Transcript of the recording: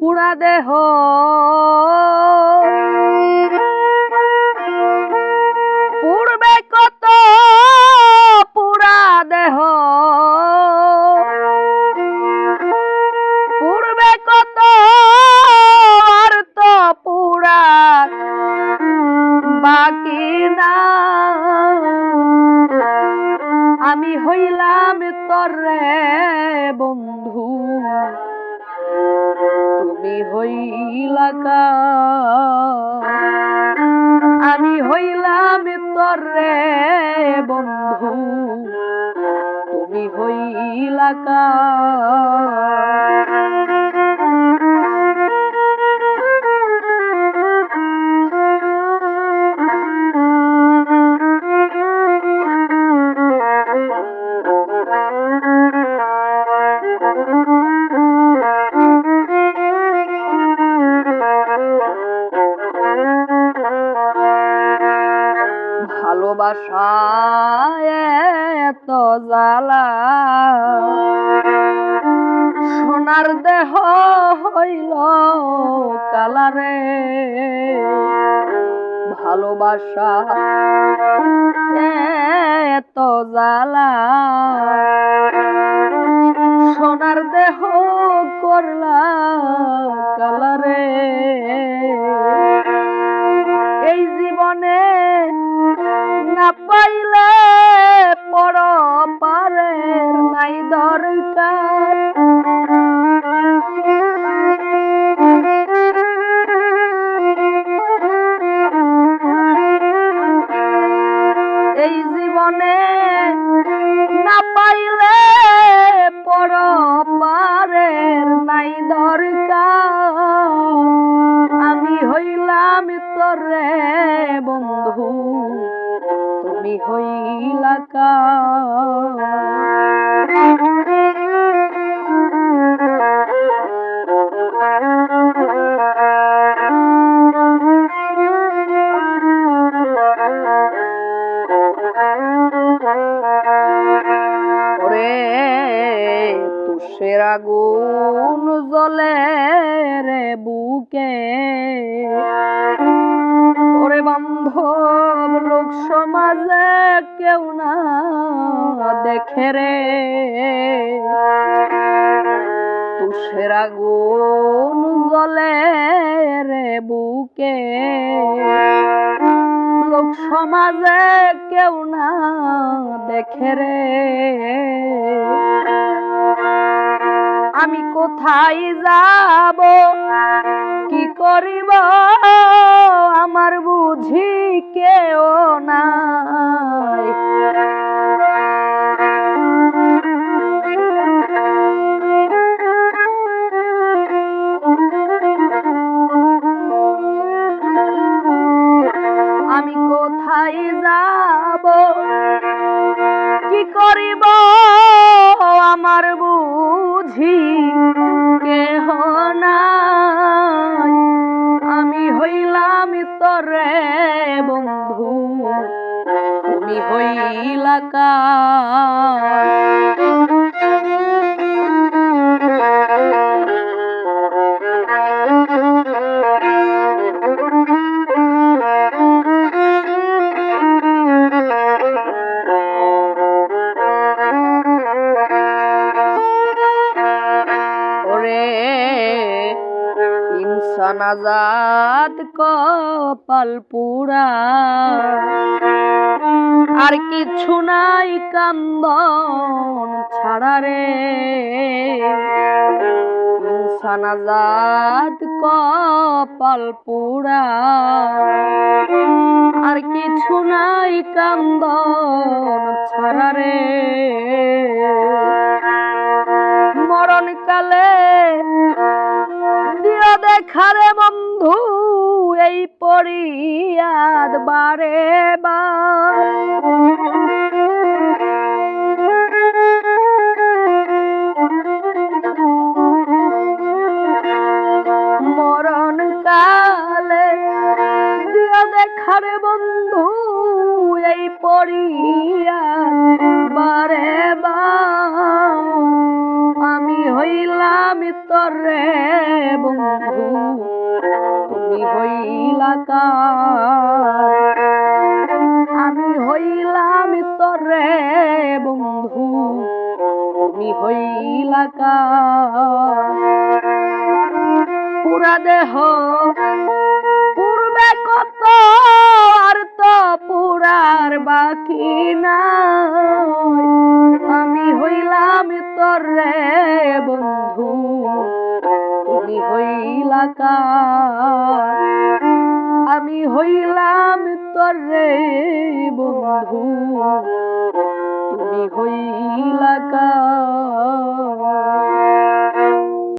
পুরা দেহ। পূর্বে কত? পুরা দেহ। পূর্বে কত? আর তো পুরা বাকি না। আমি হইলাম তরে তুমি হইলাকা। আমি হইলাম তরে বন্ধু। তুমি হইলা কা ভালোবাসা এত জ্বালা। সোনার দেহ হইল কালারে। ভালোবাসা এত জ্বালা। সোনার দেহ করলা কালারে। এই জীবনে না পাইলে তুমি হইলা কা ওরে তুষের আগুন জ্বলে রে বুকে। ওরে বান্ধব লোক সমাজে কেউ না দেখে রে। তুষের আগুন জ্বলে রে বুকে। লোক সমাজে কেউ না দেখে রে। আমি কোথায় যাব, কি করিব? আমার বুঝি কেউ নাই। বন্ধু তুমি হইলা কা আজাদ কপাল পুরা। আর কিছু নাই কান্দন ছাড়া রে। আজাদ কপাল পুরা। আর কিছু নাই কান্দন ছাড়া রে। মরণ কালে দিও দেখারে বন্ধু এই পরিয়াদ বারে মরণ কালে দেখারে বন্ধু এই পরিয়াদ বারে বা আমি হইলাম তরে বন্ধু, তুমি হইলা আমি হইলাম তরে বন্ধু, তুমি হইলা পুরা দেহ, পূর্বে কত আর তো পুরার বাকি আমি অন্তর রে বন্ধু তুমি হইলা আমি হইলাম তোর রে বন্ধু তুমি হইলা কার?